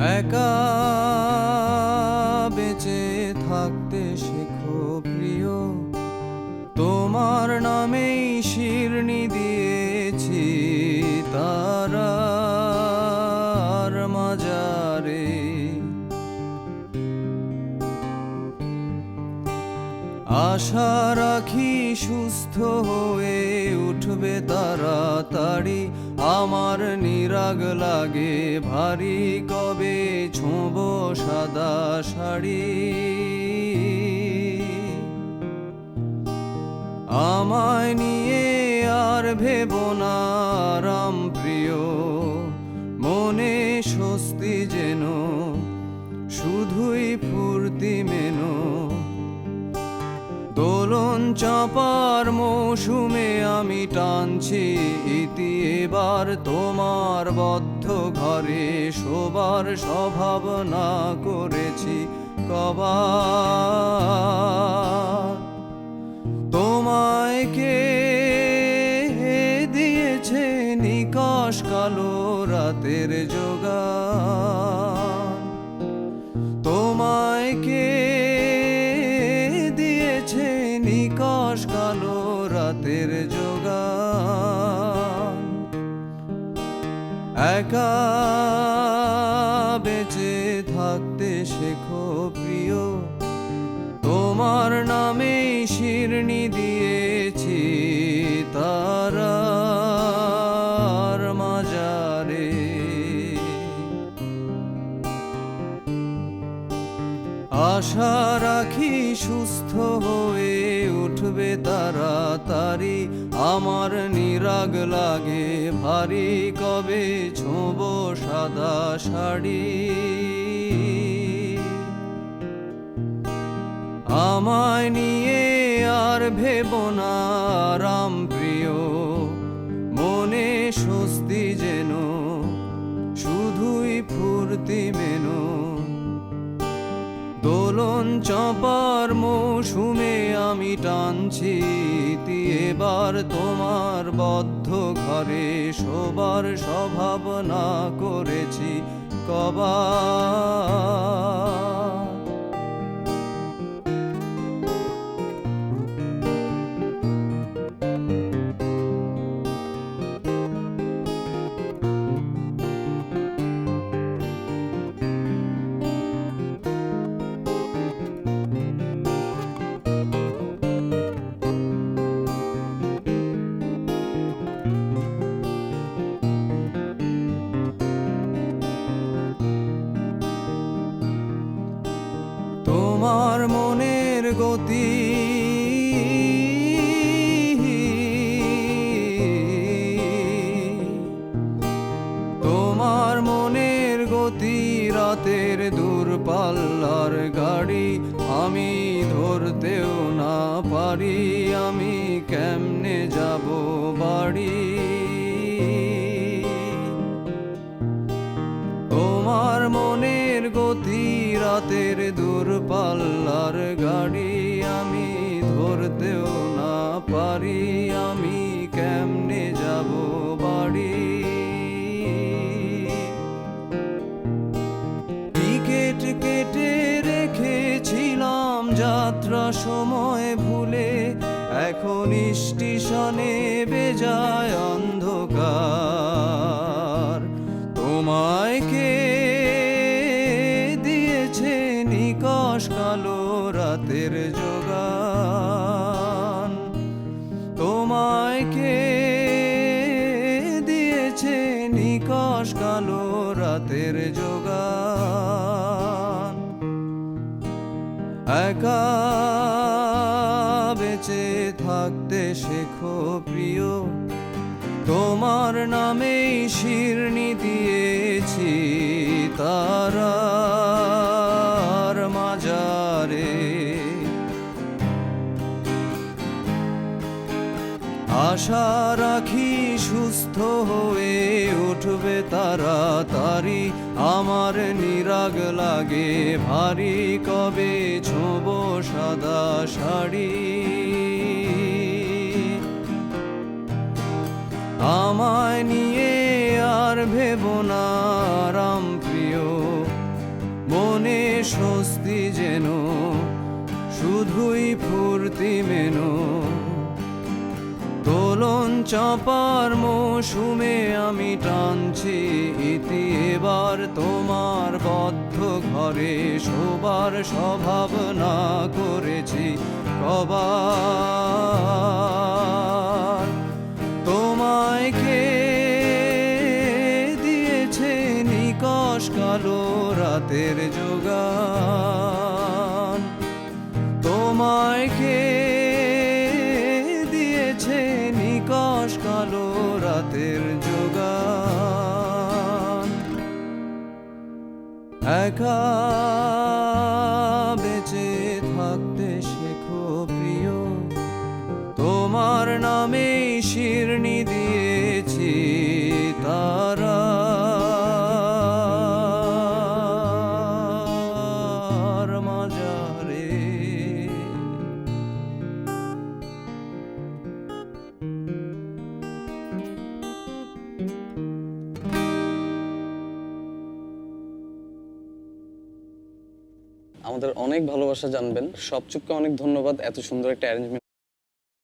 একা বেঁচে থাকতে শেখো প্রিয়। তোমার নামেই শিরনি আশা রাখি সুস্থ হয়ে উঠবে তাড়াতাড়ি। আমার নিরাগ লাগে ভারী কবে ছোঁব সাদা শাড়ি। আমায় নিয়ে আর ভেব না। চাপার মৌসুমে আমি টানছি ইতি এবার তোমার বদ্ধ ঘরে শোবার স্বভাবনা করেছি কবার। তোমায় কে হে দিয়েছে নিকশ কালো রাতের যোগান নিকশ কালো রাতের যোগান। একা আশা রাখি সুস্থ হয়ে উঠবে তাড়াতাড়ি আমার নিরাগ লাগে ভারী কবে ছোঁব সাদা শাড়ি। আমায় নিয়ে আর ভেব না দোলন চপার মৌসুমে আমি টানছি এবার তোমার বদ্ধ ঘরে শোবার স্বভাবনা করেছি কবার। তোমার মনের গতি রাতের দূরপাল্লার গাড়ি, আমি ধরতেও না পারি, আমি কেমনে যাব বাড়ি? তোমার মনের গতি রাতের দূরপাল্লার ধরতেও না পারি, আমি কেমনে যাব বাড়ি? টিকেট কেটে রেখেছিলাম যাত্রা সময় ভুলে, এখন স্টেশনে বেজায় অন্ধকার। তোমায় কে নিকশ কালো রাতের যোগান। একা বেঁচে থাকতে শেখো প্রিয় তোমার নামেই শিরনি দিয়েছি তারার আশা রাখি সুস্থ হয়ে উঠবে তাড়াতাড়ি। আমার নিরাগ লাগে ভারী কবে ছোব সাদা শাড়ি। আমায় নিয়ে আর ভেব না, রাম প্রিয়। মনে স্বস্তি যেন, শুধুই ফুর্তি মেনো। দোলন চাপার মৌসুমে আমি টানছি ইতি এবার তোমার বদ্ধ ঘরে শোবার স্বভাব না করেছি কবার। তোমায় কে দিয়েছে নিকশ কালো রাতের যোগান? তোমায় কে রাতের যোগান। একা বেঁচে থাকতে শেখো প্রিয়। তোমার নামে শিরনি আমাদের অনেক ভালোবাসা জানবেন। সবচুককে অনেক ধন্যবাদ। এত সুন্দর একটা অ্যারেঞ্জমেন্ট